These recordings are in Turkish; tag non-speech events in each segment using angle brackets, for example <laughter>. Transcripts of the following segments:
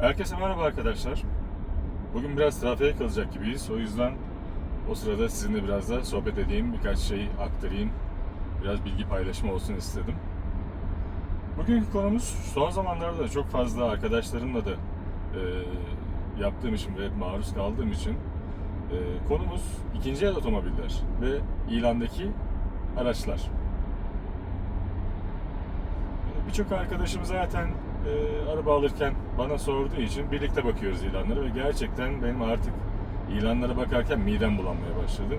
Herkese merhaba arkadaşlar. Bugün biraz trafiğe kalacak gibiyiz. O yüzden o sırada sizinle biraz da sohbet edeyim, birkaç şey aktarayım. Biraz bilgi paylaşımı olsun istedim. Bugünkü konumuz son zamanlarda da çok fazla arkadaşlarımla da e, yaptığım için ve maruz kaldığım için e, konumuz ikinci el otomobiller ve ilandaki araçlar. Birçok arkadaşım zaten e, araba alırken bana sorduğu için birlikte bakıyoruz ilanlara ve gerçekten benim artık ilanlara bakarken midem bulanmaya başladı.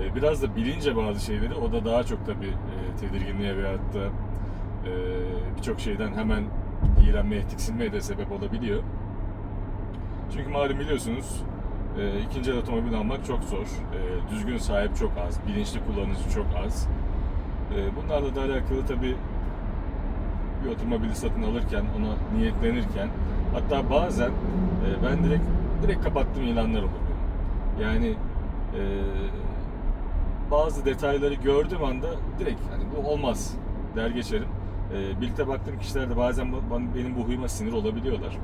E, biraz da bilince bazı şeyleri o da daha çok tabii e, tedirginliğe veyahut da e, birçok şeyden hemen iğrenmeye, tiksinmeye de sebep olabiliyor. Çünkü malum biliyorsunuz e, ikinci el otomobil almak çok zor. E, düzgün sahip çok az, bilinçli kullanıcı çok az. E, bunlarla da alakalı tabii bir otomobili satın alırken, ona niyetlenirken hatta bazen e, ben direkt direkt kapattığım ilanlar oluyor. Yani e, bazı detayları gördüğüm anda direkt hani bu olmaz der geçerim. E, birlikte baktığım kişiler de bazen benim bu huyuma sinir olabiliyorlar.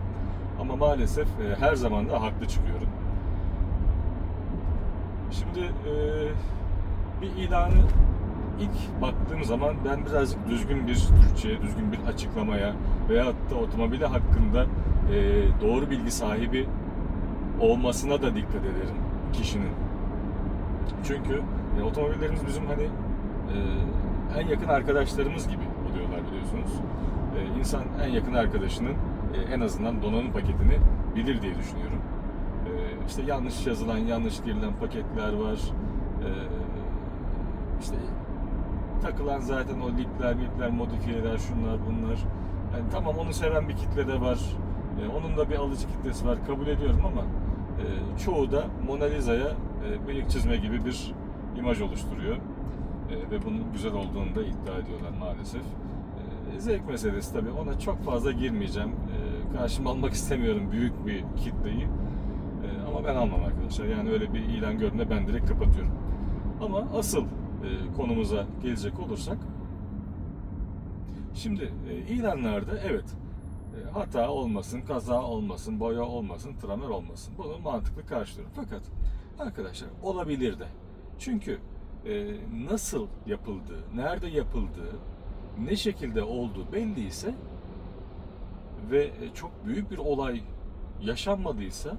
Ama maalesef e, her zaman da haklı çıkıyorum. Şimdi e, bir ilanı ilk baktığım zaman ben birazcık düzgün bir Türkçe'ye, düzgün bir açıklamaya veyahut da otomobili hakkında e, doğru bilgi sahibi olmasına da dikkat ederim kişinin. Çünkü e, otomobillerimiz bizim hani e, en yakın arkadaşlarımız gibi oluyorlar biliyorsunuz. E, insan en yakın arkadaşının e, en azından donanım paketini bilir diye düşünüyorum. E, işte yanlış yazılan, yanlış girilen paketler var. E, işte takılan zaten o lipler, mipler, modifiyeler, şunlar bunlar. Yani tamam onu seven bir kitle de var. E, onun da bir alıcı kitlesi var. Kabul ediyorum ama e, çoğu da Mona Lisa'ya e, bıyık çizme gibi bir imaj oluşturuyor. E, ve bunun güzel olduğunu da iddia ediyorlar maalesef. E, zevk meselesi tabii. Ona çok fazla girmeyeceğim. E, karşıma almak istemiyorum büyük bir kitleyi. E, ama ben almam arkadaşlar. Yani öyle bir ilan gördüğümde ben direkt kapatıyorum. Ama asıl e, konumuza gelecek olursak şimdi e, ilanlarda evet e, hata olmasın, kaza olmasın, boya olmasın, tramer olmasın. Bunu mantıklı karşılıyorum. Fakat arkadaşlar olabilir de. Çünkü nasıl yapıldığı, nerede yapıldığı, ne şekilde olduğu belliyse ve e, çok büyük bir olay yaşanmadıysa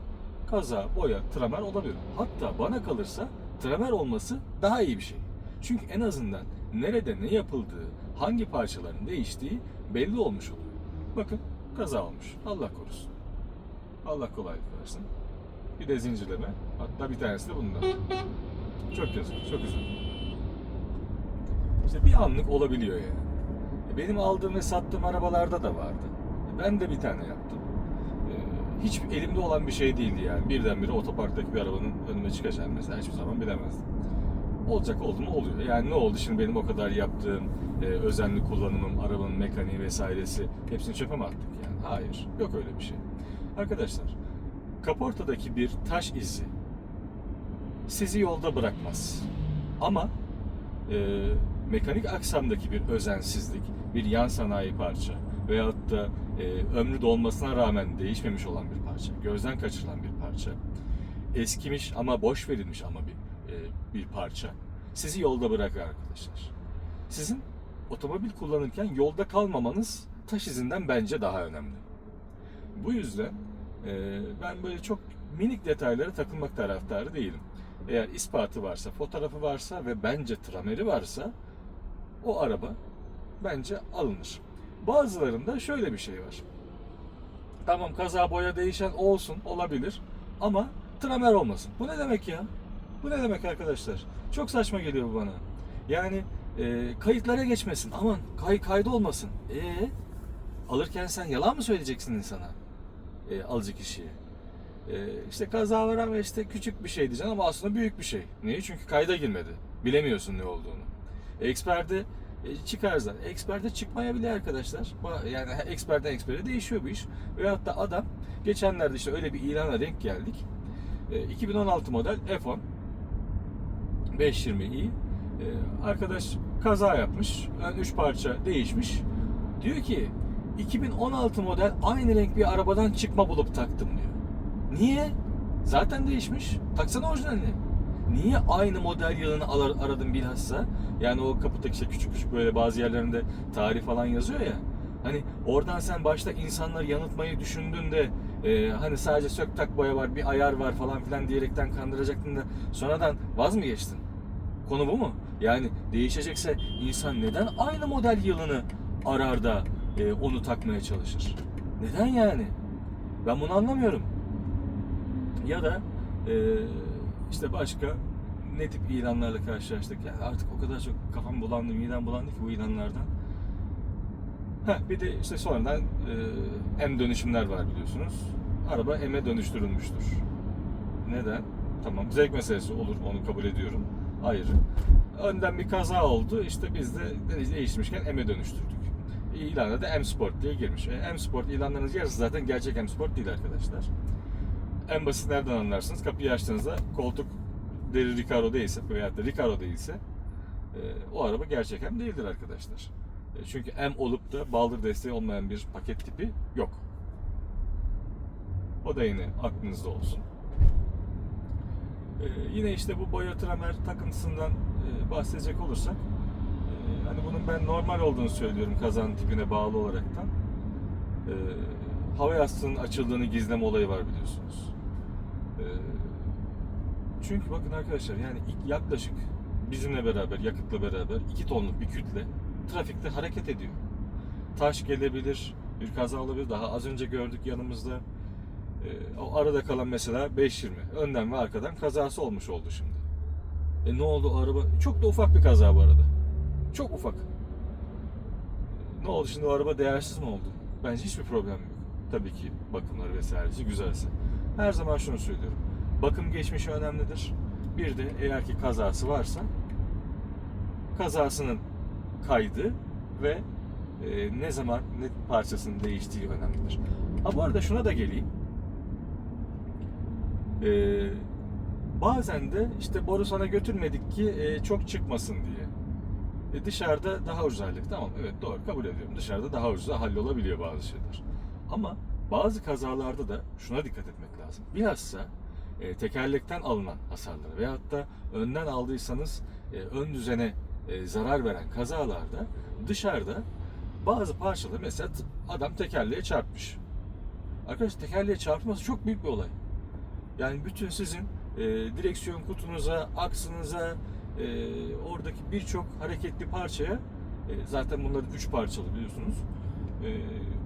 kaza, boya, tramer olabilir. Hatta bana kalırsa tramer olması daha iyi bir şey. Çünkü en azından nerede ne yapıldığı, hangi parçaların değiştiği belli olmuş oluyor. Bakın kaza olmuş. Allah korusun. Allah kolaylık versin. Bir de zincirleme. Hatta bir tanesi de bundan. Çok yazık, çok üzüldüm. İşte bir anlık olabiliyor yani. E, Benim aldığım ve sattığım arabalarda da vardı. E, Ben de bir tane yaptım. E, Hiç elimde olan bir şey değildi yani. Birdenbire otoparktaki bir arabanın önüme çıkacağını mesela hiçbir zaman bilemezdim. Olacak oldu mu oluyor. Yani ne oldu şimdi benim o kadar yaptığım e, özenli kullanımım, arabanın mekaniği vesairesi hepsini çöpe mi attık yani? Hayır. Yok öyle bir şey. Arkadaşlar kaportadaki bir taş izi sizi yolda bırakmaz. Ama e, mekanik aksamdaki bir özensizlik, bir yan sanayi parça veyahut da e, ömrü dolmasına rağmen değişmemiş olan bir parça, gözden kaçırılan bir parça, eskimiş ama boş verilmiş ama bir bir parça sizi yolda bırakır arkadaşlar. Sizin otomobil kullanırken yolda kalmamanız taş izinden bence daha önemli. Bu yüzden e, ben böyle çok minik detaylara takılmak taraftarı değilim. Eğer ispatı varsa, fotoğrafı varsa ve bence trameri varsa o araba bence alınır. Bazılarında şöyle bir şey var. Tamam kaza boya değişen olsun olabilir ama tramer olmasın. Bu ne demek ya? Bu ne demek arkadaşlar? Çok saçma geliyor bu bana. Yani e, kayıtlara geçmesin. Aman kay kaydı olmasın. E alırken sen yalan mı söyleyeceksin insana? E, alıcı kişiye. E, işte kaza var ama işte küçük bir şey diyeceksin ama aslında büyük bir şey. Niye? Çünkü kayda girmedi. Bilemiyorsun ne olduğunu. Experte e, çıkar zaten. Çıkmayabilir arkadaşlar. Yani expert'ten experte değişiyor bu iş. Veyahut da adam geçenlerde işte öyle bir ilana denk geldik. E, 2016 model F10 520i. E, arkadaş kaza yapmış. Ön 3 parça değişmiş. Diyor ki 2016 model aynı renk bir arabadan çıkma bulup taktım diyor. Niye? Zaten değişmiş. Taksana orijinalini. Niye aynı model yılını aradım bilhassa? Yani o kapıdaki işte küçük küçük böyle bazı yerlerinde tarih falan yazıyor ya. Hani oradan sen başta insanları yanıltmayı düşündün de e, hani sadece sök tak boya var, bir ayar var falan filan diyerekten kandıracaktın da sonradan vaz mı geçtin? Konu bu mu? Yani değişecekse insan neden aynı model yılını arar da e, onu takmaya çalışır? Neden yani? Ben bunu anlamıyorum. Ya da e, işte başka ne tip ilanlarla karşılaştık. Yani artık o kadar çok kafam bulandı, midem bulandı ki bu ilanlardan. Heh, bir de işte sonradan e, M dönüşümler var biliyorsunuz. Araba M'e dönüştürülmüştür. Neden? Tamam zevk meselesi olur onu kabul ediyorum. Ayrı. Önden bir kaza oldu. İşte biz de değiştirmişken M'e dönüştürdük. İlana da M Sport diye girmiş. E, M Sport ilanlarınız yarısı zaten gerçek M Sport değil arkadaşlar. En basit nereden anlarsınız? Kapıyı açtığınızda koltuk deri Recaro değilse veyahut da Recaro değilse e, o araba gerçek M değildir arkadaşlar. E, çünkü M olup da baldır desteği olmayan bir paket tipi yok. O da yine aklınızda olsun. Ee, yine işte bu boya tramer takıntısından e, bahsedecek olursak e, hani bunun ben normal olduğunu söylüyorum kazanın tipine bağlı olaraktan. E, hava yastığının açıldığını gizleme olayı var biliyorsunuz. E, çünkü bakın arkadaşlar yani yaklaşık bizimle beraber yakıtla beraber 2 tonluk bir kütle trafikte hareket ediyor. Taş gelebilir, bir kaza olabilir. Daha az önce gördük yanımızda. Ee, o arada kalan mesela 5.20. Önden ve arkadan kazası olmuş oldu şimdi. E ne oldu araba? Çok da ufak bir kaza bu arada. Çok ufak. Ne oldu şimdi o araba değersiz mi oldu? Bence hiçbir problem yok. Tabii ki bakımları vesairesi güzelse. Her zaman şunu söylüyorum. Bakım geçmişi önemlidir. Bir de eğer ki kazası varsa kazasının kaydı ve e, ne zaman ne parçasının değiştiği önemlidir. Ha bu arada şuna da geleyim. Ee, bazen de işte boru sana götürmedik ki e, çok çıkmasın diye. E, dışarıda daha ucuz hallettik. Tamam evet doğru kabul ediyorum. Dışarıda daha ucuz hallolabiliyor bazı şeyler. Ama bazı kazalarda da şuna dikkat etmek lazım. Bilhassa e, tekerlekten alınan hasarlara veyahut da önden aldıysanız e, ön düzene e, zarar veren kazalarda dışarıda bazı parçaları mesela adam tekerleğe çarpmış. Arkadaşlar tekerleğe çarpması çok büyük bir olay. Yani bütün sizin e, direksiyon kutunuza, aksınıza, e, oradaki birçok hareketli parçaya, e, zaten bunların üç parçalı biliyorsunuz, e,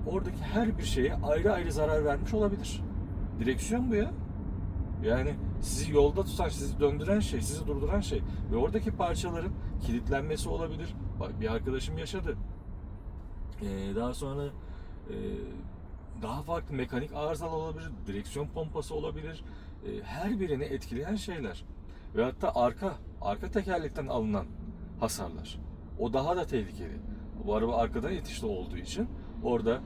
oradaki her bir şeye ayrı ayrı zarar vermiş olabilir. Direksiyon bu ya. Yani sizi yolda tutan, sizi döndüren şey, sizi durduran şey. Ve oradaki parçaların kilitlenmesi olabilir. Bak bir arkadaşım yaşadı. Ee, daha sonra e, daha farklı mekanik arızalar olabilir, direksiyon pompası olabilir. E, her birini etkileyen şeyler. Ve hatta arka, arka tekerlekten alınan hasarlar. O daha da tehlikeli. Bu araba arkadan itişli olduğu için orada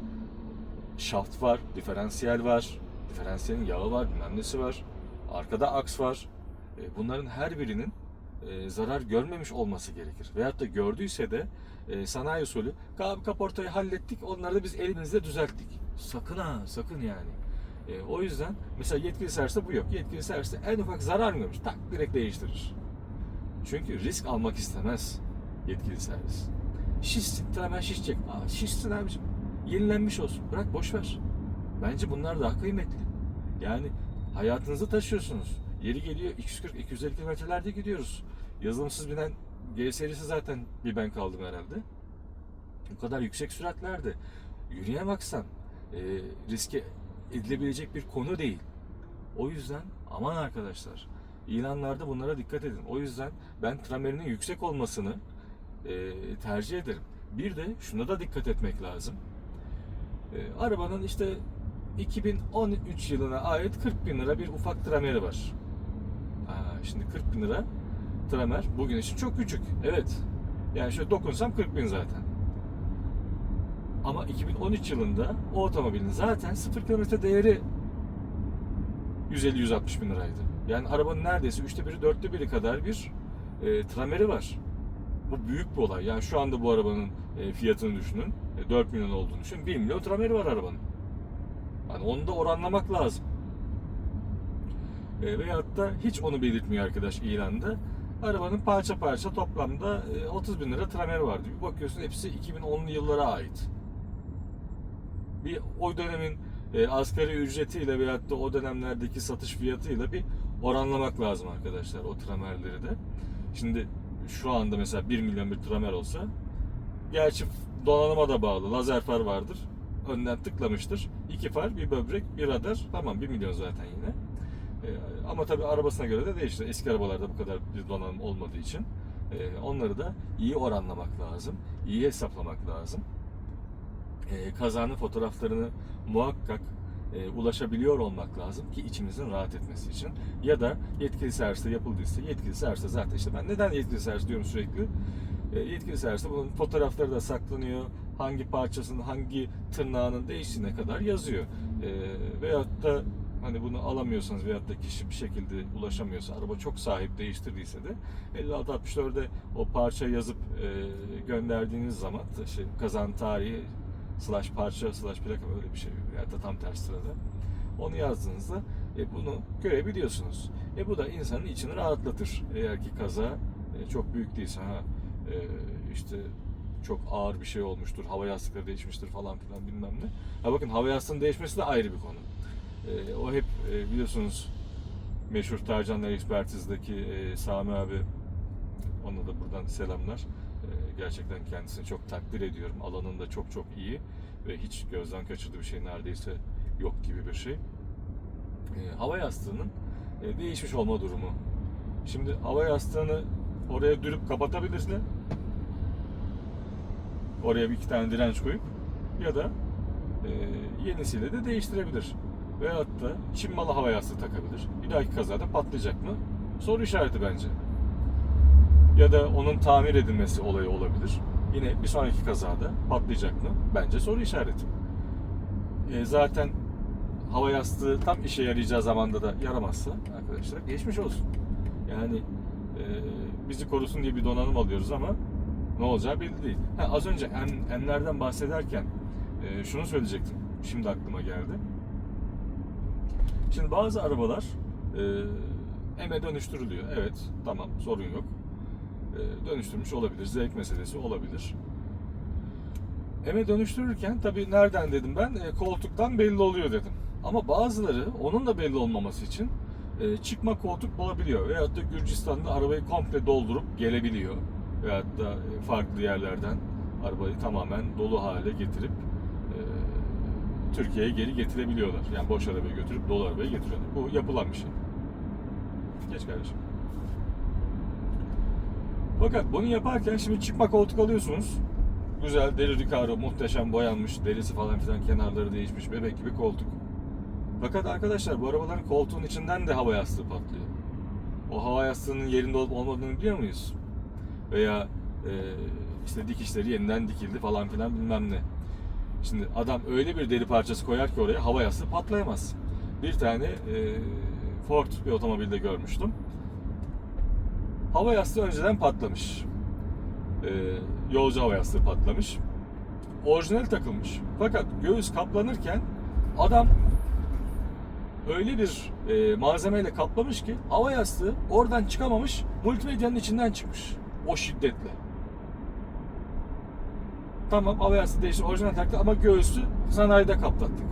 şaft var, diferansiyel var, diferansiyelin yağı var, bilmem nesi var. Arkada aks var. E, bunların her birinin e, zarar görmemiş olması gerekir. Veyahut da gördüyse de e, sanayi usulü abi kaportayı hallettik onları da biz elimizle düzelttik. Sakın ha sakın yani. E, o yüzden mesela yetkili serviste bu yok. Yetkili serviste en ufak zarar görmüş? Tak direkt değiştirir. Çünkü risk almak istemez yetkili servis. Şişsin hemen şişecek. Aa, şişsin abicim. Yenilenmiş olsun. Bırak boş ver. Bence bunlar daha kıymetli. Yani hayatınızı taşıyorsunuz. Yeri geliyor 240-250 kilometrelerde gidiyoruz. Yazılımsız binen G serisi zaten bir ben kaldım herhalde. O kadar yüksek süratlerde yürüye baksan e, riske edilebilecek bir konu değil. O yüzden aman arkadaşlar ilanlarda bunlara dikkat edin. O yüzden ben tramerinin yüksek olmasını e, tercih ederim. Bir de şuna da dikkat etmek lazım. E, arabanın işte 2013 yılına ait 40 bin lira bir ufak trameri var. Aa, şimdi 40 bin lira tramer bugün için çok küçük. Evet. Yani şöyle dokunsam 40 bin zaten. Ama 2013 yılında o otomobilin zaten 0 kilometre değeri 150-160 bin liraydı. Yani arabanın neredeyse üçte biri, dörtte biri kadar bir e, trameri var. Bu büyük bir olay. Yani şu anda bu arabanın e, fiyatını düşünün. E, 4 milyon olduğunu düşünün. 1 milyon trameri var arabanın. Hani onu da oranlamak lazım. E, veyahut da hiç onu belirtmiyor arkadaş ilanda. Arabanın parça parça toplamda e, 30 bin lira tramer vardı. Bir bakıyorsun hepsi 2010'lu yıllara ait. Bir o dönemin e, asgari ücretiyle veyahut da o dönemlerdeki satış fiyatıyla bir oranlamak lazım arkadaşlar o tramerleri de. Şimdi şu anda mesela 1 milyon bir tramer olsa gerçi donanıma da bağlı. Lazer far vardır. Önden tıklamıştır. İki far, bir böbrek, bir radar. Tamam 1 milyon zaten yine. Ee, ama tabii arabasına göre de değişir. Eski arabalarda bu kadar bir donanım olmadığı için e, onları da iyi oranlamak lazım. iyi hesaplamak lazım. E, kazanın fotoğraflarını muhakkak e, ulaşabiliyor olmak lazım ki içimizin rahat etmesi için. Ya da yetkili serviste yapıldıysa yetkili serviste zaten işte ben neden yetkili servis diyorum sürekli. E, yetkili serviste bunun fotoğrafları da saklanıyor. Hangi parçasının hangi tırnağının değiştiğine kadar yazıyor. E, veyahut da hani bunu alamıyorsanız veyahut da kişi bir şekilde ulaşamıyorsa araba çok sahip değiştirdiyse de 56-64'de o parça yazıp e, gönderdiğiniz zaman işte kazan tarihi slash parça slash plaka öyle bir şey ya da tam ters sırada onu yazdığınızda e, bunu görebiliyorsunuz. E bu da insanın içini rahatlatır. Eğer ki kaza e, çok büyük değilse ha e, işte çok ağır bir şey olmuştur, hava yastıkları değişmiştir falan filan bilmem ne. Ha bakın hava yastığının değişmesi de ayrı bir konu. E, o hep e, biliyorsunuz meşhur Tercanlar Ekspertiz'deki e, Sami abi ona da buradan selamlar. E, gerçekten kendisini çok takdir ediyorum. Alanında çok çok iyi ve hiç gözden kaçırdığı bir şey neredeyse yok gibi bir şey. E, hava yastığının e, değişmiş olma durumu. Şimdi hava yastığını oraya dürüp kapatabilirsin. Oraya bir iki tane direnç koyup ya da e, yenisiyle de değiştirebilir. Veyahut da Çin malı hava yastığı takabilir. Bir dahaki kazada patlayacak mı? Soru işareti bence. Ya da onun tamir edilmesi olayı olabilir. Yine bir sonraki kazada patlayacak mı? Bence soru işareti. E, zaten hava yastığı tam işe yarayacağı zamanda da yaramazsa arkadaşlar geçmiş olsun. Yani e, bizi korusun diye bir donanım alıyoruz ama ne olacağı belli değil. Ha, az önce en, enlerden bahsederken e, şunu söyleyecektim. Şimdi aklıma geldi. Şimdi bazı arabalar e, eme dönüştürülüyor. Evet, tamam, sorun yok. E, dönüştürmüş olabilir, zevk meselesi olabilir. Eme dönüştürürken tabii nereden dedim ben? E, koltuktan belli oluyor dedim. Ama bazıları onun da belli olmaması için e, çıkma koltuk bulabiliyor. Veyahut da Gürcistan'da arabayı komple doldurup gelebiliyor. Veyahut da e, farklı yerlerden arabayı tamamen dolu hale getirip Türkiye'ye geri getirebiliyorlar. Yani boş arabayı götürüp dolu arabayı getiriyorlar. Bu yapılan bir şey. Geç kardeşim. Fakat bunu yaparken şimdi çıkma koltuk alıyorsunuz. Güzel deri Recaro muhteşem boyanmış. Derisi falan filan kenarları değişmiş. Bebek gibi koltuk. Fakat arkadaşlar bu arabaların koltuğun içinden de hava yastığı patlıyor. O hava yastığının yerinde olup olmadığını biliyor muyuz? Veya e, işte dikişleri yeniden dikildi falan filan bilmem ne. Şimdi adam öyle bir deri parçası koyar ki oraya hava yastığı patlayamaz. Bir tane e, Ford bir otomobilde görmüştüm. Hava yastığı önceden patlamış. E, yolcu hava yastığı patlamış. Orijinal takılmış. Fakat göğüs kaplanırken adam öyle bir e, malzemeyle kaplamış ki hava yastığı oradan çıkamamış, multimedyanın içinden çıkmış. O şiddetle. Tamam hava yastığı değişti, orijinal taktı ama göğsü sanayide kaplattık.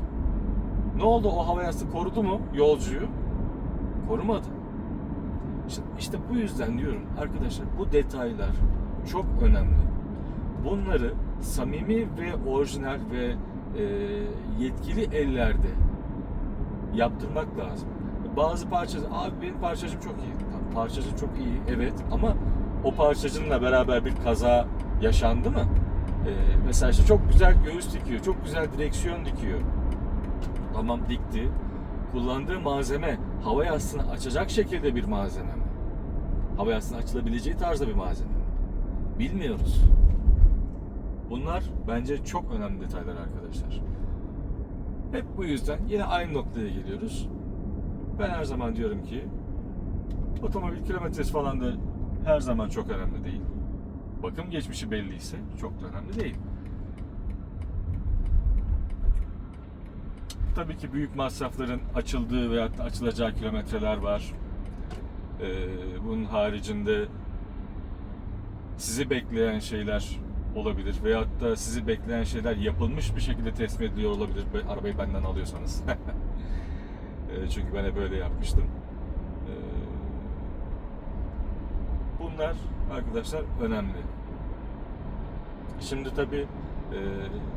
Ne oldu o hava yastığı korudu mu yolcuyu? Korumadı. İşte, işte bu yüzden diyorum arkadaşlar bu detaylar çok önemli. Bunları samimi ve orijinal ve e, yetkili ellerde yaptırmak lazım. Bazı parçacı, abi benim parçacım çok iyi. Parçacı çok iyi evet ama o parçacınla beraber bir kaza yaşandı mı? Ee, mesela işte çok güzel göğüs dikiyor, çok güzel direksiyon dikiyor. Tamam dikti. Kullandığı malzeme hava yastığını açacak şekilde bir malzeme mi? Hava yastığının açılabileceği tarzda bir malzeme mi? Bilmiyoruz. Bunlar bence çok önemli detaylar arkadaşlar. Hep bu yüzden yine aynı noktaya geliyoruz. Ben her zaman diyorum ki otomobil kilometresi falan da her zaman çok önemli değil. Bakım geçmişi belliyse çok da önemli değil. Tabii ki büyük masrafların açıldığı veya açılacağı kilometreler var. Ee, bunun haricinde sizi bekleyen şeyler olabilir veyahut da sizi bekleyen şeyler yapılmış bir şekilde teslim ediliyor olabilir. Arabayı benden alıyorsanız. <laughs> Ee, Çünkü ben hep böyle yapmıştım. Ee, Bunlar arkadaşlar önemli. Şimdi tabii e,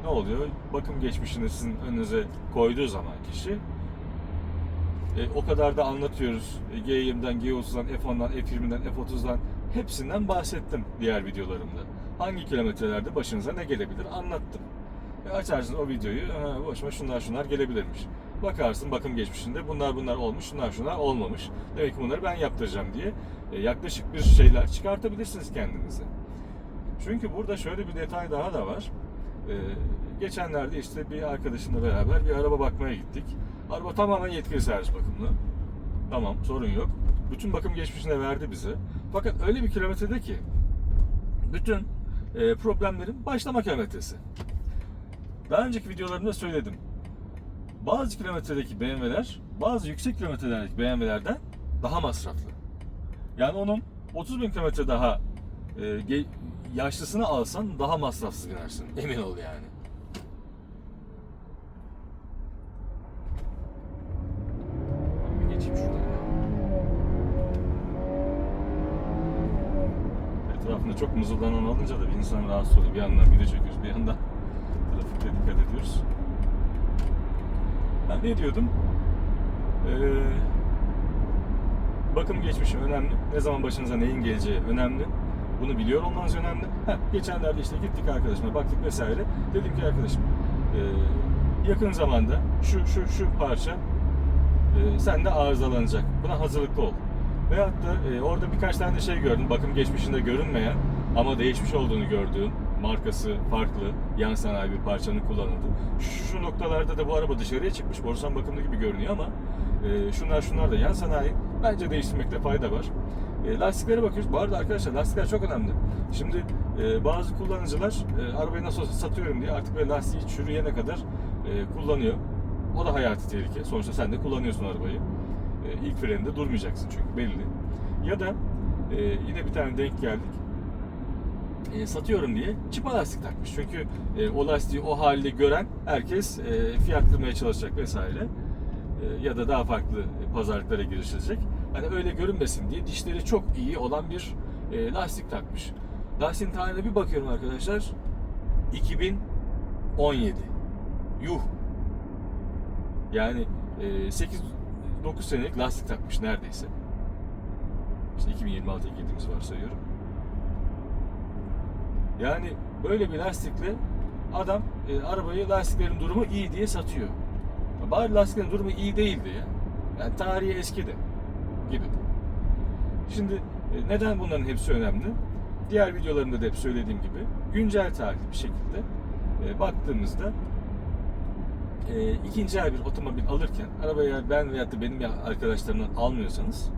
ne oluyor? Bakım geçmişini sizin önünüze koyduğu zaman kişi e, o kadar da anlatıyoruz. E, G20'den, G30'dan, F10'dan, F20'den, F30'dan hepsinden bahsettim diğer videolarımda. Hangi kilometrelerde başınıza ne gelebilir anlattım. E, açarsın o videoyu, ha, başıma şunlar şunlar gelebilirmiş. Bakarsın bakım geçmişinde bunlar bunlar olmuş, şunlar şunlar olmamış. Demek ki bunları ben yaptıracağım diye e, yaklaşık bir şeyler çıkartabilirsiniz kendinize. Çünkü burada şöyle bir detay daha da var. Ee, geçenlerde işte bir arkadaşımla beraber bir araba bakmaya gittik. Araba tamamen yetkili servis bakımlı. Tamam sorun yok. Bütün bakım geçmişini verdi bize. Fakat öyle bir kilometrede ki bütün e, problemlerin başlama kilometresi. Daha önceki videolarımda söyledim. Bazı kilometredeki BMW'ler bazı yüksek kilometrelerdeki BMW'lerden daha masraflı. Yani onun 30 bin kilometre daha e, yaşlısını alsan daha masrafsız binersin. <laughs> Emin ol yani. Bir geçeyim şuradan. Etrafında çok mızıldanan olunca da bir insan rahatsız oluyor. Bir yandan video çekiyoruz, bir yandan <laughs> trafikte dikkat ediyoruz. Ben ne diyordum? Ee, bakım geçmişi önemli. Ne zaman başınıza neyin geleceği önemli. Bunu biliyor olmanız önemli. Heh, geçenlerde işte gittik arkadaşımla baktık vesaire. Dedim ki arkadaşım e, yakın zamanda şu şu şu parça e, sende arızalanacak. Buna hazırlıklı ol. Veyahut da e, orada birkaç tane de şey gördüm. Bakım geçmişinde görünmeyen ama değişmiş olduğunu gördüğüm markası farklı, yan sanayi bir parçanın kullanıldığı. Şu, şu noktalarda da bu araba dışarıya çıkmış. Borsan bakımlı gibi görünüyor ama e, şunlar şunlar da yan sanayi. Bence değiştirmekte fayda var. E, lastiklere bakıyoruz. Bu arada arkadaşlar lastikler çok önemli. Şimdi e, bazı kullanıcılar e, arabayı nasıl olsa satıyorum diye artık böyle lastiği çürüyene kadar e, kullanıyor. O da hayati tehlike. Sonuçta sen de kullanıyorsun arabayı. E, ilk freninde durmayacaksın çünkü belli. Ya da e, yine bir tane denk geldik. E, satıyorum diye çıpa lastik takmış. Çünkü e, o lastiği o halde gören herkes e, fiyat kırmaya çalışacak vesaire. E, ya da daha farklı pazarlıklara girişilecek. Hani öyle görünmesin diye dişleri çok iyi olan bir e, lastik takmış. Lastiğin tarihine bir bakıyorum arkadaşlar. 2017. Yuh. Yani e, 8 9 senelik lastik takmış neredeyse. İşte 2026'ya girdiğimiz varsayıyorum. Yani böyle bir lastikle adam e, arabayı lastiklerin durumu iyi diye satıyor. Bari lastiklerin durumu iyi değildi ya. Yani tarihi eskidi gibi. Şimdi e, neden bunların hepsi önemli? Diğer videolarımda da hep söylediğim gibi güncel tarihli bir şekilde e, baktığımızda e, ikinci el bir otomobil alırken arabayı eğer ben veyahut da benim arkadaşlarımdan almıyorsanız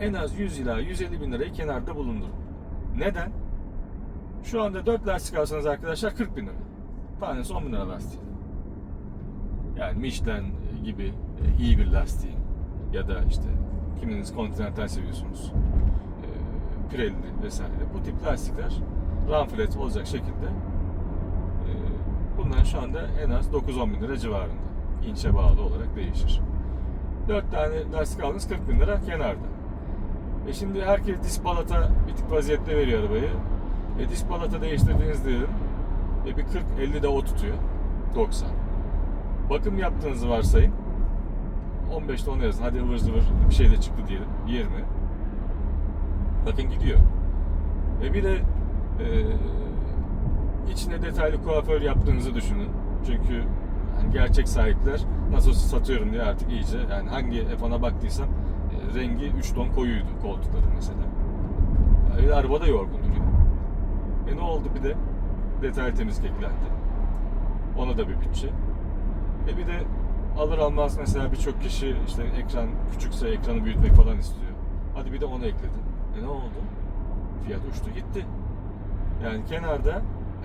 en az 100 ila 150 bin lirayı kenarda bulundurun. Neden? Şu anda 4 lastik alsanız arkadaşlar 40 bin lira. Tanesi 10 bin lira lastiği. Yani Michelin gibi e, iyi bir lastiğin ya da işte kiminiz Continental seviyorsunuz. E, Pirelli vesaire. Bu tip lastikler run flat olacak şekilde e, bunlar şu anda en az 9-10 bin lira civarında. İnçe bağlı olarak değişir. 4 tane lastik aldınız 40 bin lira kenarda. E şimdi herkes disk balata bitik vaziyette veriyor arabayı. E disk balata değiştirdiğiniz diyelim. E bir 40-50 de o tutuyor. 90. Bakım yaptığınızı varsayın. 15'te onu yazın. Hadi ıvır zıvır bir şey de çıktı diyelim. 20. Bakın gidiyor. E bir de e, içine detaylı kuaför yaptığınızı düşünün. Çünkü yani gerçek sahipler nasıl olsa satıyorum diye artık iyice yani hangi F1'a baktıysam e, rengi 3 ton koyuydu koltukları mesela. Öyle araba da yorgun duruyor. E ne oldu bir de detaylı temizlik eklendi. Ona da bir bütçe. E bir de alır almaz mesela birçok kişi işte ekran küçükse ekranı büyütmek falan istiyor. Hadi bir de onu ekledin. E ne oldu? fiyat uçtu gitti. Yani kenarda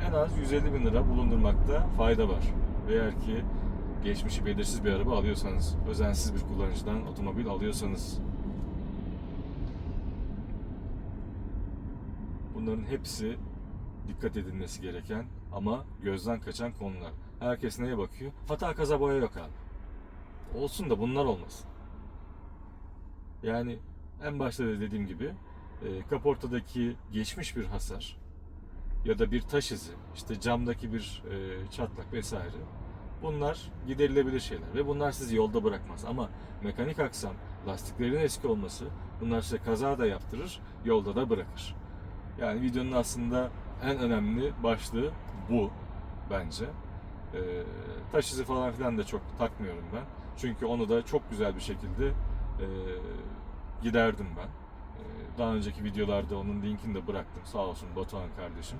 en az 150 bin lira bulundurmakta fayda var. Eğer ki geçmişi belirsiz bir araba alıyorsanız, özensiz bir kullanıcıdan otomobil alıyorsanız. Bunların hepsi dikkat edilmesi gereken ama gözden kaçan konular. Herkes neye bakıyor? Hata kaza boya yok abi. Olsun da bunlar olmasın. Yani en başta da dediğim gibi e, kaportadaki geçmiş bir hasar ya da bir taş izi, işte camdaki bir e, çatlak vesaire bunlar giderilebilir şeyler ve bunlar sizi yolda bırakmaz. Ama mekanik aksam, lastiklerin eski olması bunlar size kaza da yaptırır, yolda da bırakır. Yani videonun aslında en önemli başlığı bu bence. E, taş izi falan filan da çok takmıyorum ben. Çünkü onu da çok güzel bir şekilde e, giderdim ben. E, daha önceki videolarda onun linkini de bıraktım sağ olsun Batuhan kardeşim.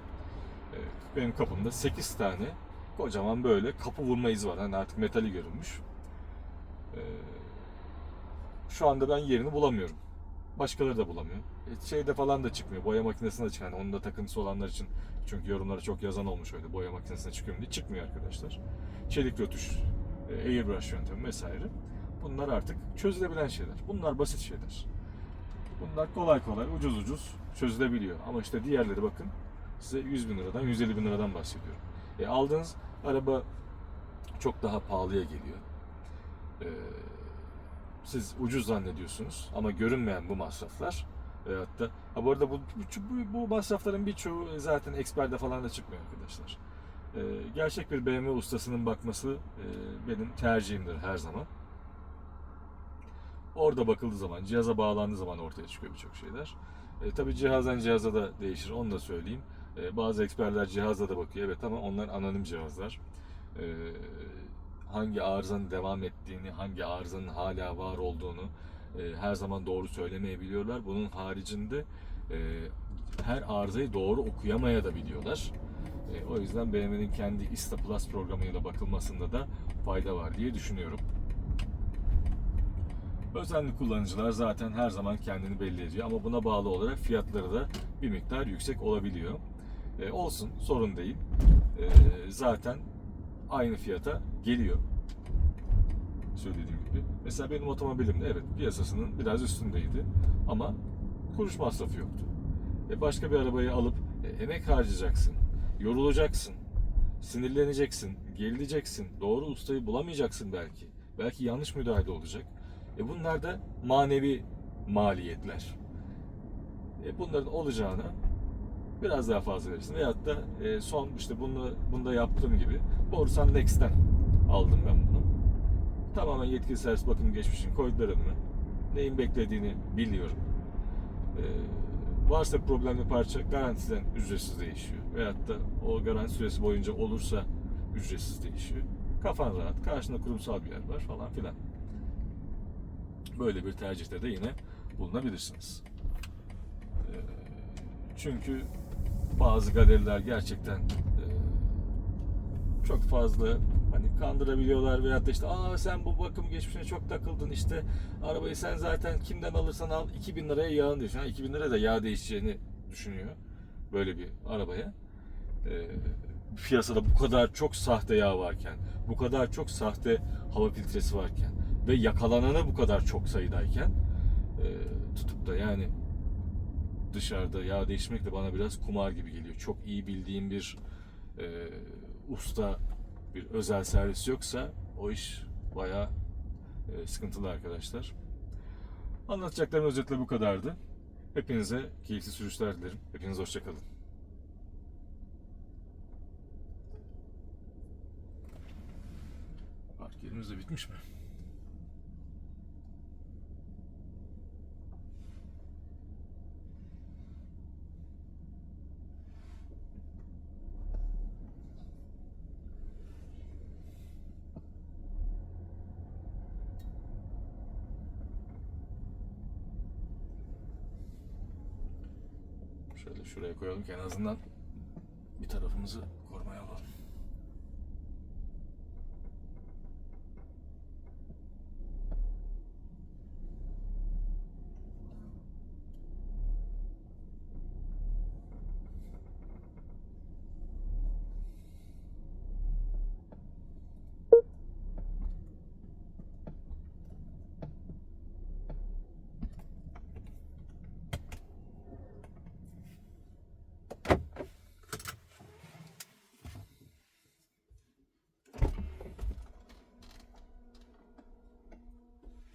E, benim kapımda 8 tane kocaman böyle kapı vurma izi var. Hani artık metali görünmüş. E, şu anda ben yerini bulamıyorum. Başkaları da bulamıyor. E, şeyde falan da çıkmıyor. Boya makinesine de çıkıyor. Yani onun takıntısı olanlar için. Çünkü yorumlara çok yazan olmuş öyle. Boya makinesine çıkıyorum diye çıkmıyor arkadaşlar. Çelik rötuş, e, airbrush yöntemi vesaire. Bunlar artık çözülebilen şeyler. Bunlar basit şeyler. Bunlar kolay kolay ucuz ucuz çözülebiliyor. Ama işte diğerleri bakın size 100 bin liradan 150 bin liradan bahsediyorum. E, aldığınız araba çok daha pahalıya geliyor. E, siz ucuz zannediyorsunuz ama görünmeyen bu masraflar veyahut da ha bu arada bu, bu, bu masrafların birçoğu zaten eksperde falan da çıkmıyor arkadaşlar. E, gerçek bir BMW ustasının bakması e, benim tercihimdir her zaman. Orada bakıldığı zaman, cihaza bağlandığı zaman ortaya çıkıyor birçok şeyler. E, tabii cihazdan cihaza da değişir, onu da söyleyeyim. E, bazı eksperler cihazla da bakıyor, evet ama onlar anonim cihazlar. E, hangi arızanın devam ettiğini, hangi arızanın hala var olduğunu e, her zaman doğru söylemeyebiliyorlar. Bunun haricinde e, her arızayı doğru okuyamaya da biliyorlar. E, o yüzden BMW'nin kendi Insta Plus programıyla bakılmasında da fayda var diye düşünüyorum. Özenli kullanıcılar zaten her zaman kendini belli ediyor ama buna bağlı olarak fiyatları da bir miktar yüksek olabiliyor. E, olsun sorun değil. E, zaten aynı fiyata geliyor. Söylediğim gibi. Mesela benim otomobilimde evet piyasasının biraz üstündeydi ama kuruş masrafı yoktu. E, başka bir arabayı alıp e, emek harcayacaksın, yorulacaksın, sinirleneceksin, gerileceksin, doğru ustayı bulamayacaksın belki. Belki yanlış müdahale olacak. E bunlar da manevi maliyetler. E bunların olacağını biraz daha fazla verirsin. Veyahut da e, son işte bunu bunda yaptığım gibi Borsan Next'ten aldım ben bunu. Tamamen yetkili servis bakım geçmişini koydular önüme. Neyin beklediğini biliyorum. E, varsa problemli parça garantiden ücretsiz değişiyor. Veyahut da o garanti süresi boyunca olursa ücretsiz değişiyor. Kafan rahat, karşında kurumsal bir yer var falan filan böyle bir tercihte de yine bulunabilirsiniz. Ee, Çünkü bazı galeriler gerçekten e, çok fazla hani kandırabiliyorlar veyahut da işte aa sen bu bakım geçmişine çok takıldın işte arabayı sen zaten kimden alırsan al 2000 liraya yağın diyor. Şu an 2000 liraya da yağ değişeceğini düşünüyor böyle bir arabaya. Ee, piyasada bu kadar çok sahte yağ varken, bu kadar çok sahte hava filtresi varken ve yakalanana bu kadar çok sayıdayken e, tutup da yani dışarıda yağ değiştirmek de bana biraz kumar gibi geliyor. Çok iyi bildiğim bir e, usta, bir özel servis yoksa o iş bayağı e, sıkıntılı arkadaşlar. Anlatacaklarım özetle bu kadardı. Hepinize keyifli sürüşler dilerim. Hepiniz hoşçakalın. Park yerimiz de bitmiş mi? Şöyle şuraya koyalım ki en azından bir tarafımızı